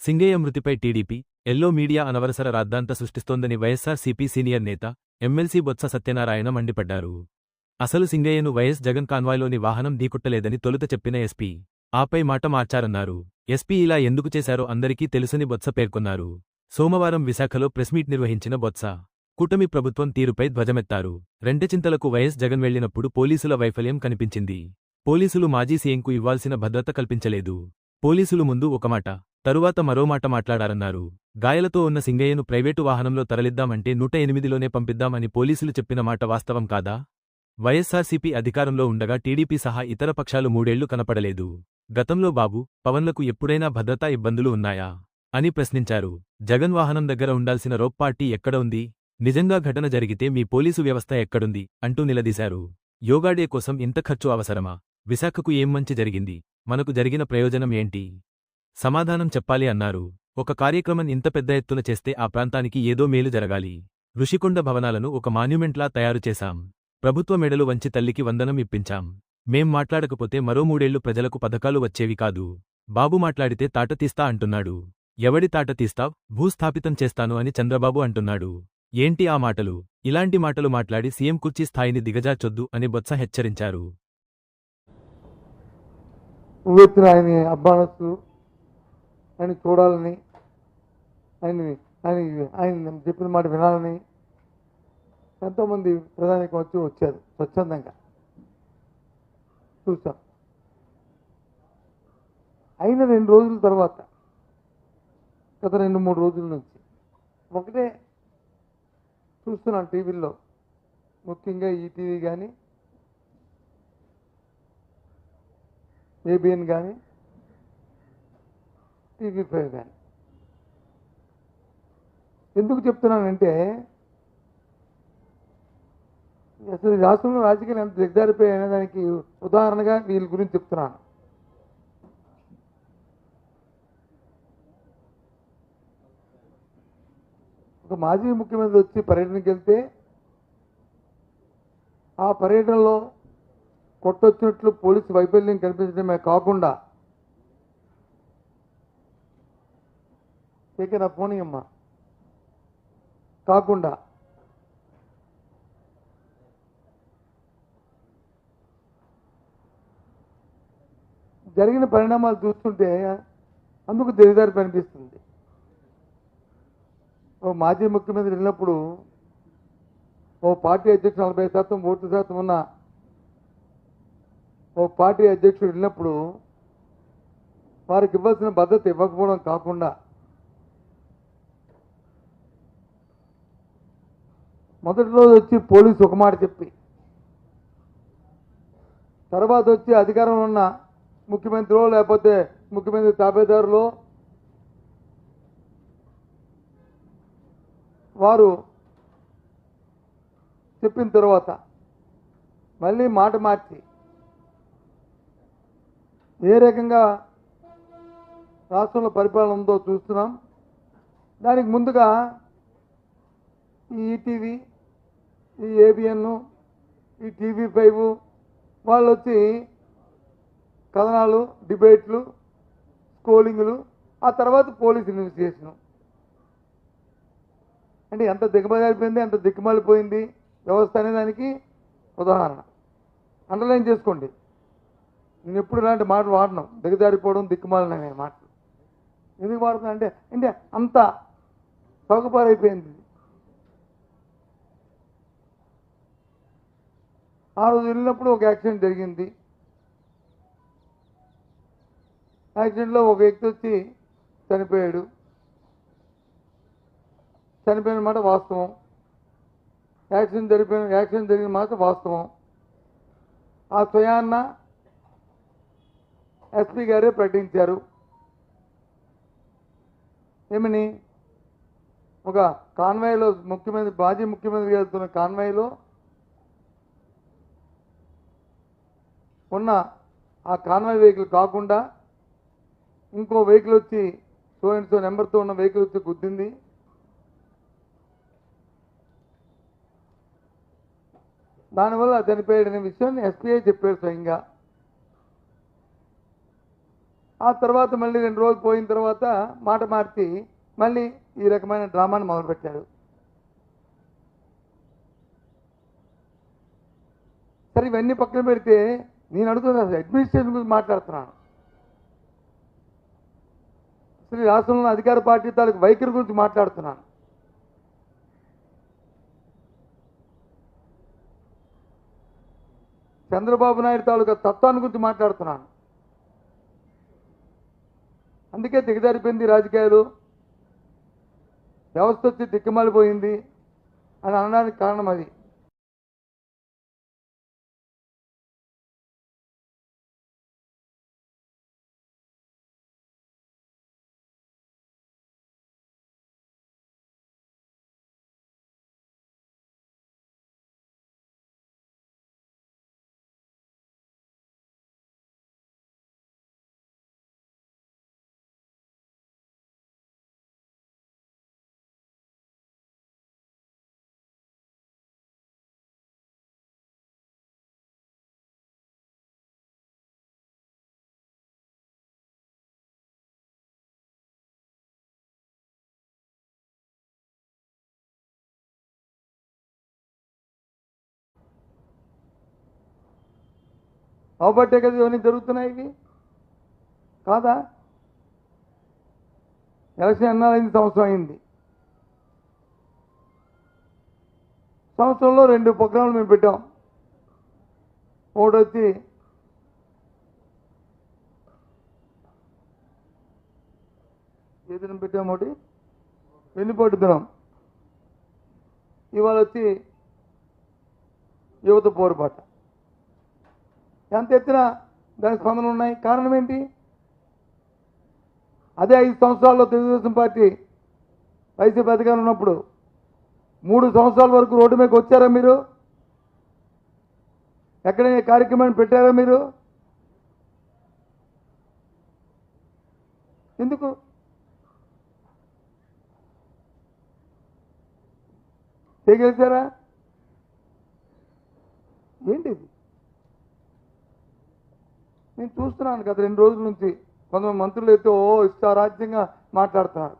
సింగయ్య మృతిపై TDP yellow media అనవసర రాద్ధాంత సృష్టిస్తోందని వైఎస్సార్సీపీ సీనియర్ నేత ఎమ్మెల్సీ బొత్స సత్యనారాయణ మండిపడ్డారు. అసలు సింగయ్యను వైఎస్ జగన్ కాన్వాయ్లోని వాహనం దీకుట్టలేదని తొలుత చెప్పిన ఎస్పీ ఆపై మాట మార్చారన్నారు. ఎస్పీ ఇలా ఎందుకు చేశారో అందరికీ తెలుసని బొత్స పేర్కొన్నారు. సోమవారం విశాఖలో ప్రెస్మీట్ నిర్వహించిన బొత్స కూటమి ప్రభుత్వం తీరుపై ధ్వజమెత్తారు. రెంటెచింతలకు వైఎస్ జగన్ వెళ్ళినప్పుడు పోలీసుల వైఫల్యం కనిపించింది. పోలీసులు మాజీ సీఎంకు ఇవ్వాల్సిన భద్రత కల్పించలేదు. పోలీసులు ముందు ఒక మాట తరువాత మరో మాట మాట్లాడారన్నారు. గాయాలతో ఉన్న సింగయ్యను ప్రైవేటు వాహనంలో తరలిద్దామంటే నూట ఎనిమిదిలోనే పంపిద్దామని పోలీసులు చెప్పిన మాట వాస్తవం కాదా? వైఎస్సార్సీపీ అధికారంలో ఉండగా టీడీపీ సహా ఇతర పక్షాలు మూడేళ్ళు కనపడలేదు. గతంలో బాబు పవన్లకు ఎప్పుడైనా భద్రతా ఇబ్బందులు ఉన్నాయా? అని ప్రశ్నించారు. జగన్ వాహనం దగ్గర ఉండాల్సిన రోప్ పార్టీ ఎక్కడ ఉంది? నిజంగా ఘటన జరిగితే మీ పోలీసు వ్యవస్థ ఎక్కడుంది? అంటూ నిలదీశారు. యోగాడే కోసం ఇంత ఖర్చు అవసరమా? విశాఖకు ఏం మంచి జరిగింది? మనకు జరిగిన ప్రయోజనం ఏంటి? సమాధానం చెప్పాలి అన్నారు. ఒక కార్యక్రమం ఇంత పెద్ద ఎత్తున చేస్తే ఆ ప్రాంతానికి ఏదో మేలు జరగాలి. ఋషికొండ భవనాలను ఒక మాన్యుమెంట్లా తయారు చేశాం. ప్రభుత్వ మెడలు వంచి తల్లికి వందనం ఇప్పించాం. మేం మాట్లాడకపోతే మరో మూడేళ్ళు ప్రజలకు పథకాలు వచ్చేవి కాదు. బాబు మాట్లాడితే తాట తీస్తా అంటున్నాడు. ఎవడి తాట తీస్తావ్? భూస్థాపితం చేస్తాను అని చంద్రబాబు అంటున్నాడు. ఏంటి ఆ మాటలు? ఇలాంటి మాటలు మాట్లాడి సీఎం కుర్చీ స్థాయిని దిగజార్చొద్దు అని బొత్స హెచ్చరించారు. ఆయన ఆయన చూడాలని ఆయన ఆయన ఆయన చెప్పిన మాట వినాలని ఎంతోమంది ప్రధానికి వచ్చి వచ్చారు స్వచ్ఛందంగా. చూసాం. అయిన రెండు రోజుల తర్వాత గత రెండు మూడు రోజుల నుంచి ఒకటే చూస్తున్నాను టీవీల్లో. ముఖ్యంగా ఈటీవీ కానీ ఏబిఎన్ కానీ టీవీ ఫైవ్ కానీ ఎందుకు చెప్తున్నానంటే అసలు రాష్ట్రంలో రాజకీయాలు ఎంత దిగజారిపోయాయనే దానికి ఉదాహరణగా వీళ్ళ గురించి చెప్తున్నాను. ఒక మాజీ ముఖ్యమంత్రి వచ్చి పర్యటనకి వెళ్తే ఆ పర్యటనలో కొట్టొచ్చినట్లు పోలీసు వైఫల్యం కనిపించడమే కాకుండా ఏకే నా ఫోన్ అమ్మా కాకుండా జరిగిన పరిణామాలు చూస్తుంటే అందుకు తెలిదారి అనిపిస్తుంది ఓ మాజీ ముఖ్యమంత్రి వెళ్ళినప్పుడు ఓ పార్టీ అధ్యక్షుడు నలభై శాతం ఓటు శాతం ఉన్న ఓ పార్టీ అధ్యక్షుడు వెళ్ళినప్పుడు వారికి ఇవ్వాల్సిన భద్రత ఇవ్వకపోవడం కాకుండా మొదటి రోజు వచ్చి పోలీసు ఒక మాట చెప్పి తర్వాత వచ్చి అధికారంలో ఉన్న ముఖ్యమంత్రిలో లేకపోతే ముఖ్యమంత్రి తాబేదారులో? వారు చెప్పిన తర్వాత మళ్ళీ మాట మార్చి ఏ రకంగా రాష్ట్రంలో పరిపాలన ఉందో చూస్తున్నాం. దానికి ముందుగా ఈ ఈటీవీ ఈ ఏబిఎన్ ఈ టీవీ ఫైవ్ వాళ్ళు వచ్చి కథనాలు డిబేట్లు స్కోలింగ్లు ఆ తర్వాత పోలీస్ ఇన్వెస్టిగేషను. అంటే ఎంత దిగమలిపోయింది ఎంత దిక్కుమాలిపోయింది వ్యవస్థ అనే దానికి ఉదాహరణ. అండర్లైన్ చేసుకోండి. నేను ఎప్పుడు ఇలాంటి మాటలు వాడను. దిగజారిపోవడం దిక్కుమాలిన మాటలు. ఎందుకు వాడుతున్నా అంటే అంటే అంత సౌకపారైపోయింది. ఆ రోజు వెళ్ళినప్పుడు ఒక యాక్సిడెంట్ జరిగింది. యాక్సిడెంట్లో ఒక వ్యక్తి వచ్చి చనిపోయాడు. చనిపోయిన మాట వాస్తవం. యాక్సిడెంట్ జరిగిపోయిన యాక్సిడెంట్ జరిగిన మాట వాస్తవం. ఆ స్వయాన్న ఎస్పీ గారే ప్రకటించారు. ఏమని? ఒక కాన్వాయ్లో ముఖ్యమంత్రి మాజీ ముఖ్యమంత్రి వెళ్తున్న కాన్వాయ్లో ఉన్న ఆ కాన్వాయ్ వెహికల్ కాకుండా ఇంకో వెహికల్ వచ్చి సో అండ్ సో నెంబర్తో ఉన్న వెహికల్ వచ్చి గుద్దింది. దానివల్ల చనిపోయాడనే విషయాన్ని ఎస్పీఐ చెప్పారు స్వయంగా. ఆ తర్వాత మళ్ళీ రెండు రోజులు పోయిన తర్వాత మాట మార్చి మళ్ళీ ఈ రకమైన డ్రామాను మొదలుపెట్టాడు సరే ఇవన్నీ పక్కన పెడితే నేను అడుగుతున్నా అసలు అడ్మినిస్ట్రేషన్ గురించి మాట్లాడుతున్నాను. శ్రీ రాష్ట్రంలో అధికార పార్టీ తాలూకు వైఖరి గురించి మాట్లాడుతున్నాను. చంద్రబాబు నాయుడు తాలూకా తత్వాన్ని గురించి మాట్లాడుతున్నాను. అందుకే దిగజారిపోయింది రాజకీయాలు. వ్యవస్థ వచ్చి దిక్కుమాలిపోయింది అని అనడానికి కారణం అది. అవబట్టే కదా ఇవన్నీ జరుగుతున్నాయి ఇవి? కాదా? ఎలక్షన్ ఎన్నారైంది సంవత్సరం అయింది? సంవత్సరంలో రెండు ప్రోగ్రాంలు మేము పెట్టాం. ఒకటి వచ్చి ఏ దినం పెట్టాము ఒకటి? వెన్నుపోటు దినం ఇవాళ వచ్చి యువత పోరుబాట ఎంత ఎత్తినా దానికి స్పందనలు ఉన్నాయి. కారణం ఏంటి? అదే ఐదు సంవత్సరాల్లో తెలుగుదేశం పార్టీ వైసీపీ అధికారం ఉన్నప్పుడు మూడు సంవత్సరాల వరకు రోడ్డు మీదకి వచ్చారా మీరు? ఎక్కడైనా కార్యక్రమాన్ని పెట్టారా మీరు? ఎందుకు? చేయగలిగారా ఏంటి ఇది నేను చూస్తున్నాను గత రెండు రోజుల నుంచి కొంతమంది మంత్రులు అయితే ఓ ఇష్టారాజ్యంగా మాట్లాడుతున్నారు.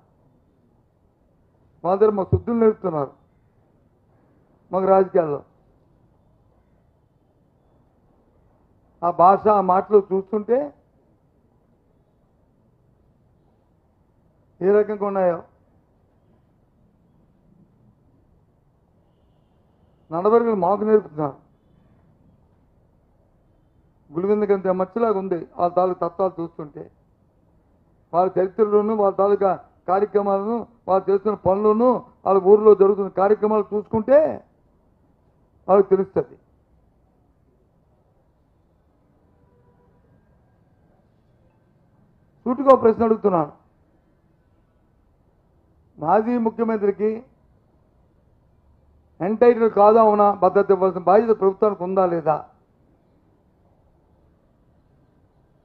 మా దగ్గర మా శుద్ధులు నేర్పుతున్నారు. మాకు రాజకీయాల్లో. ఆ భాష ఆ మాటలు చూస్తుంటే ఏ రకంగా ఉన్నాయో. నడవరుగులు మాకు నేర్పుతున్నారు. గుడివిందకంత మచ్చలాగా ఉంది వాళ్ళ తాలూకు తత్వాలు చూస్తుంటే వాళ్ళ చరిత్రలోను వాళ్ళ తాలూకా కార్యక్రమాలను వాళ్ళు చేస్తున్న పనులను వాళ్ళ ఊరిలో జరుగుతున్న కార్యక్రమాలు చూసుకుంటే వాళ్ళకి తెలుస్తుంది. సూటిగా ప్రశ్న అడుగుతున్నాను. మాజీ ముఖ్యమంత్రికి ఎంటైటిల్ కాదా అవునా? భద్రత ఇవ్వాల్సిన బాధ్యత ప్రభుత్వానికి ఉందా లేదా?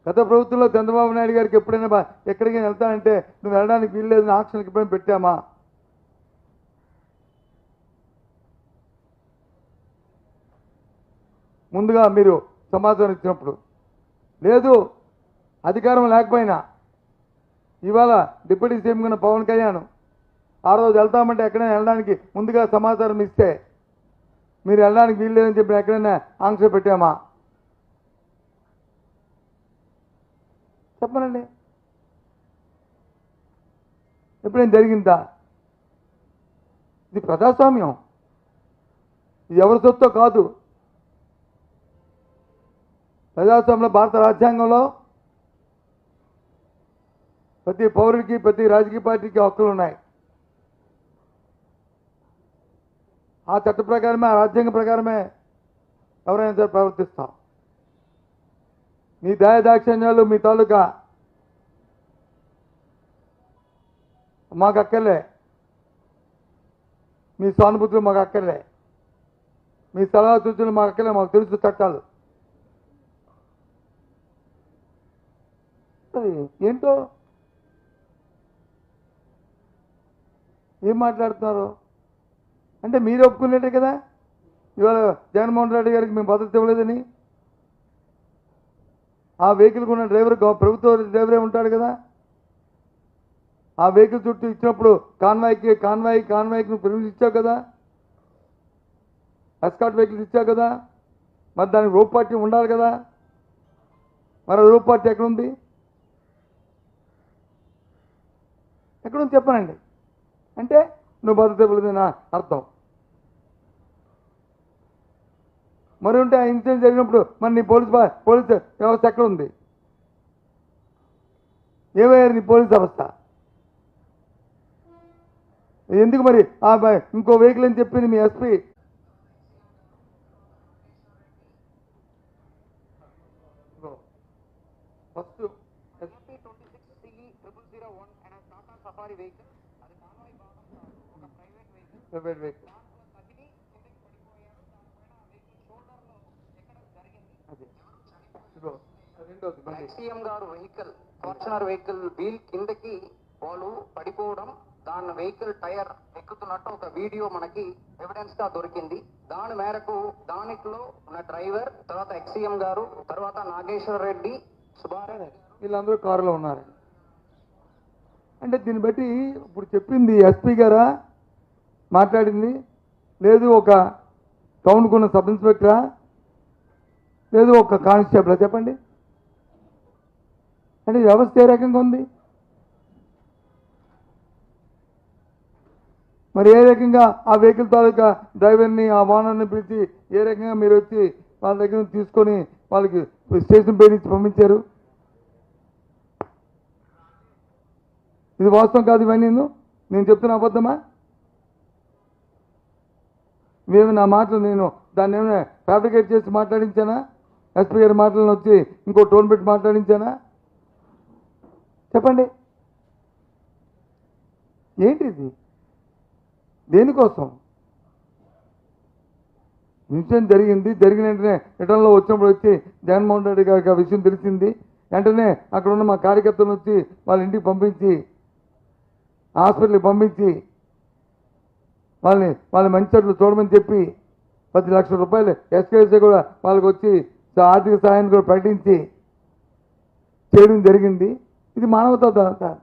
గత ప్రభుత్వంలో చంద్రబాబు నాయుడు గారికి ఎప్పుడైనా బా- ఎక్కడికైనా వెళ్తానంటే నువ్వు వెళ్ళడానికి వీల్లేదు ఆక్షన్కి ఎప్పుడైనా పెట్టామా? ముందుగా మీరు సమాచారం ఇచ్చినప్పుడు. లేదు అధికారం లేకపోయినా ఇవాళ డిప్యూటీ సీఎం కింద పవన్ కళ్యాణ్ ఆ రోజు వెళ్తామంటే ఎక్కడైనా వెళ్ళడానికి ముందుగా సమాచారం ఇస్తే మీరు వెళ్ళడానికి వీల్లేదని చెప్పి ఎక్కడైనా ఆంక్ష పెట్టామా? చెప్పనండి. ఎప్పుడైనా జరిగిందా? ఇది ప్రజాస్వామ్యం. ఇది ఎవరి సొత్తో కాదు. ప్రజాస్వామ్యంలో భారత రాజ్యాంగంలో ప్రతి పౌరుడికి ప్రతి రాజకీయ పార్టీకి హక్కులు ఉన్నాయి. ఆ చట్ట ప్రకారమే ఆ రాజ్యాంగ ప్రకారమే ఎవరైనా సరే ప్రవర్తిస్తాం. మీ దాయదాక్షిణ్యాలు మీ తాలూకా మాకు అక్కర్లే మీ సానుభూతులు మాకు అక్కర్లే మీ సలహా సూచనలు మాకు అక్కర్లే మాకు తెలుసు చట్టాలు. ఏంటో? ఏం మాట్లాడుతున్నారు? అంటే మీరు ఒప్పుకున్నట్టే కదా? ఇవాళ జగన్మోహన్ రెడ్డి గారికి మేము భద్రత ఇవ్వలేదని ఆ వెహికల్ ఉన్న డ్రైవర్ ప్రభుత్వ డ్రైవరే ఉంటాడు కదా? ఆ వెహికల్ చుట్టూ ఇచ్చినప్పుడు కాన్వాయ్కి కాన్వాయ్ కాన్వాయ్కి నువ్వు పెర్మిషన్ ఇచ్చావు కదా? ఎస్కాట్ వెహికల్స్ ఇచ్చావు కదా? మరి దానికి రూపార్టీ పార్టీ ఉండాలి కదా? మరి రూపార్టీ పార్టీ ఎక్కడుంది? ఎక్కడుంది చెప్పనండి. అంటే నువ్వు భద్రత నా అర్థం. మరి ఉంటే ఆ ఇన్సిడెంట్ జరిగినప్పుడు మరి నీ పోలీస్ పోలీస్ వ్యవస్థ ఎక్కడ ఉంది? ఏమయ్యారు నీ పోలీస్ వ్యవస్థ? ఎందుకు మరి ఇంకో వెహికల్ అని చెప్పింది మీ SP? First SP twenty six CE triple zero one and Tata Safari vehicle అది కాన్వాయ్ భాగంలో ఒక ప్రైవేట్ వెహికల్. ప్రైవేట్ వెహికల్ దాంట్లో తగిలి కిందకి పడిపోయాడు దానిపైన ఆ వెహికల్ షోల్డర్లో ఎక్కడం జరిగింది అది ఇదిగో, సీఎం గారు వెహికల్ ఫార్చునర్ వెహికల్ వీల్ కిందకి వాళ్ళు పడిపోవడం దాని వెహికల్ టైర్ ఎక్కుతున్నట్టు ఒక వీడియో మనకి ఎవిడెన్స్గా దొరికింది. దాని మేరకు దానిలో ఉన్న డ్రైవర్ తర్వాత ఎక్సీఎం గారు తర్వాత నాగేశ్వర్ రెడ్డి సుబ్బారెడ్డి వీళ్ళందరూ కారులో ఉన్నారు అంటే దీన్ని బట్టి ఇప్పుడు చెప్పింది ఎస్పీ గారా? మాట్లాడింది. లేదు ఒక టౌన్కున్న సబ్ ఇన్స్పెక్టరా లేదు ఒక కానిస్టేబుల్ చెప్పండి. అంటే వ్యవస్థ ఏ రకంగా ఉంది? మరి ఏ రకంగా ఆ వెహికల్ తాలూకా డ్రైవర్ని ఆ ఓనర్ని పిలిచి ఏ రకంగా మీరు వచ్చి వాళ్ళ దగ్గర తీసుకొని వాళ్ళకి స్టేషన్ పేరు ఇచ్చి పంపించారు? ఇది వాస్తవం కాదు ఇవన్నీ నేను నేను చెప్తున్న అబద్ధమా? మేము నా మాటలు నేను దాన్ని ఏమైనా ఫ్యాబ్రికేట్ చేసి మాట్లాడించానా? ఎస్పీ గారి మాటలను వచ్చి ఇంకో టోన్ పెట్టి మాట్లాడించానా? చెప్పండి. ఏంటి ఇది దేనికోసం? ఇన్సిడెంట్ జరిగింది జరిగిన వెంటనే రిటర్న్లో వచ్చినప్పుడు వచ్చి జగన్మోహన్ రెడ్డి గారికి ఆ విషయం తెలిసింది. వెంటనే అక్కడ ఉన్న మా కార్యకర్తలను వచ్చి వాళ్ళ ఇంటికి పంపించి హాస్పిటల్కి పంపించి వాళ్ళని వాళ్ళ మంచి చెట్లు చూడమని చెప్పి పది లక్షల రూపాయలు ఎస్కేసీ కూడా వాళ్ళకి వచ్చి ఆర్థిక సహాయాన్ని కూడా ప్రకటించి చేయడం జరిగింది. ఇది మానవతా దా-